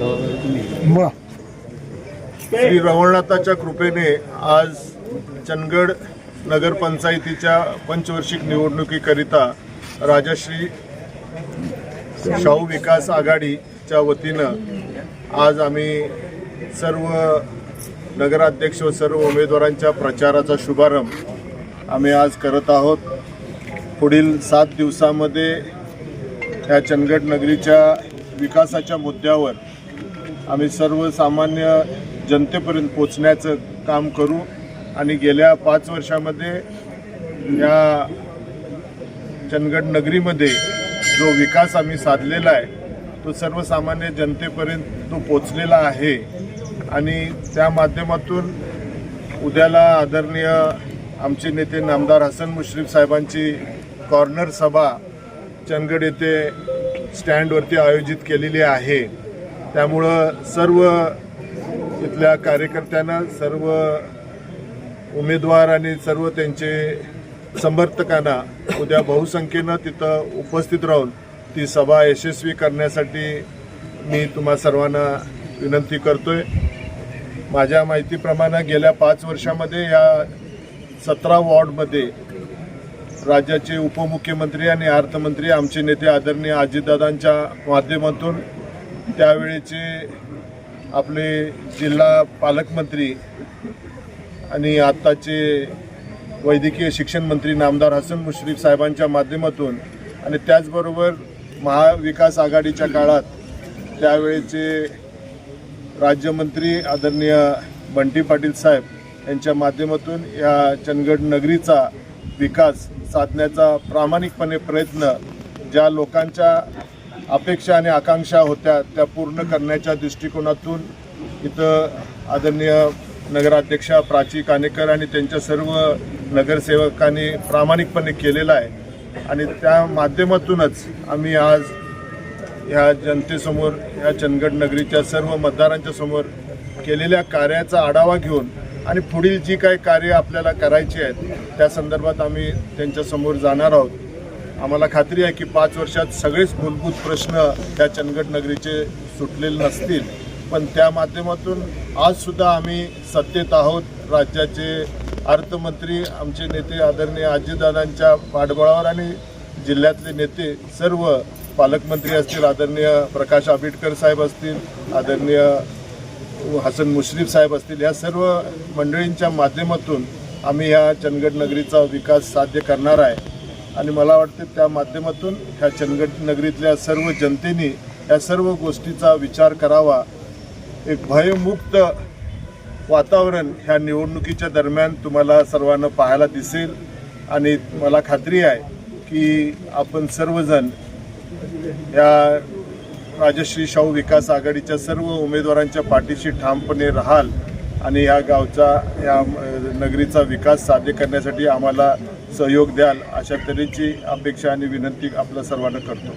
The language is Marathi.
बर श्री रवळनाथाच्या कृपेने आज चंदगड नगरपंचायतीच्या पंचवार्षिक निवडणुकीकरिता राजश्री शाहू विकास आघाडीच्या वतीनं आज आम्ही सर्व नगराध्यक्ष व सर्व उमेदवारांच्या प्रचाराचा शुभारंभ आम्ही आज करत आहोत. पुढील सात दिवसामध्ये ह्या चंदगड नगरीच्या विकासाच्या मुद्द्यावर आम्ही सर्वसामान्य जनतेपर्यंत पोचण्याचं काम करू आणि गेल्या पाच वर्षामध्ये या चंदगड नगरीमध्ये जो विकास आम्ही साधलेला आहे तो सर्वसामान्य जनतेपर्यंत तो पोचलेला आहे. आणि त्या माध्यमातून उद्याला आदरणीय आमचे नेते नामदार हसन मुश्रीफ साहेबांची कॉर्नर सभा चंदगड येथे स्टँडवरती आयोजित केलेली आहे. त्यामुळं सर्व इथल्या कार्यकर्त्यांना सर्व उमेदवार आणि सर्व त्यांचे समर्थकांना उद्या बहुसंख्येनं तिथं उपस्थित राहून ती सभा यशस्वी करण्यासाठी मी तुम्हा सर्वांना विनंती करतोय. माझ्या माहितीप्रमाणे गेल्या पाच वर्षामध्ये या सतरा वॉर्डमध्ये राज्याचे उपमुख्यमंत्री आणि अर्थमंत्री आमचे नेते आदरणीय अजितदादांच्या माध्यमातून त्यावेळेचे आपले जिल्हा पालकमंत्री आणि आत्ताचे वैद्यकीय शिक्षण मंत्री नामदार हसन मुश्रीफ साहेबांच्या माध्यमातून आणि त्याचबरोबर महाविकास आघाडीच्या काळात त्यावेळेचे राज्यमंत्री आदरणीय बंटी पाटील साहेब यांच्या माध्यमातून या चंदगड नगरीचा विकास साधण्याचा प्रामाणिकपणे प्रयत्न ज्या लोकांच्या अपेक्षा आणि आकांक्षा होत्या त्या पूर्ण करण्याच्या दृष्टिकोनातून इथं आदरणीय नगराध्यक्षा प्राची कानेकर आणि त्यांच्या सर्व नगरसेवकांनी प्रामाणिकपणे केलेलं आहे. आणि त्या माध्यमातूनच आम्ही आज ह्या जनतेसमोर ह्या चंदगड नगरीच्या सर्व मतदारांच्या समोर केलेल्या कार्याचा आढावा घेऊन आणि पुढील जी काही कार्य आपल्याला करायची आहेत त्या संदर्भात आम्ही त्यांच्यासमोर जाणार आहोत. आम्हाला खात्री आहे की पाच वर्षात सगळेच मूलभूत प्रश्न त्या चंदगड नगरीचे सुटलेले नसतील. पण त्या माध्यमातून आजसुद्धा आम्ही सत्तेत आहोत. राज्याचे अर्थमंत्री आमचे नेते आदरणीय आजीदादांच्या पाठबळावर आणि जिल्ह्यातले नेते सर्व पालकमंत्री असतील आदरणीय प्रकाश आंबेडकर साहेब असतील आदरणीय हसन मुश्रीफ साहेब असतील या सर्व मंडळींच्या माध्यमातून आम्ही ह्या चंदगड नगरीचा विकास साध्य करणार आहे. आणि मला वाटते त्या माध्यमातून ह्या चंदगड नगरीतल्या सर्व जनतेने या सर्व गोष्टीचा विचार करावा. एक भयमुक्त वातावरण ह्या निवडणुकीच्या दरम्यान तुम्हाला सर्वांना पाहायला दिसेल. आणि मला खात्री आहे की आपण सर्वजण या राजश्री शाहू विकास आघाडीच्या सर्व उमेदवारांच्या पाठीशी ठामपणे राहाल आणि या गावचा या नगरीचा विकास साध्य करण्यासाठी आम्हाला सहयोग द्याल अशा तऱ्हेची अपेक्षा आणि विनंती आपल्या सर्वांना करतो.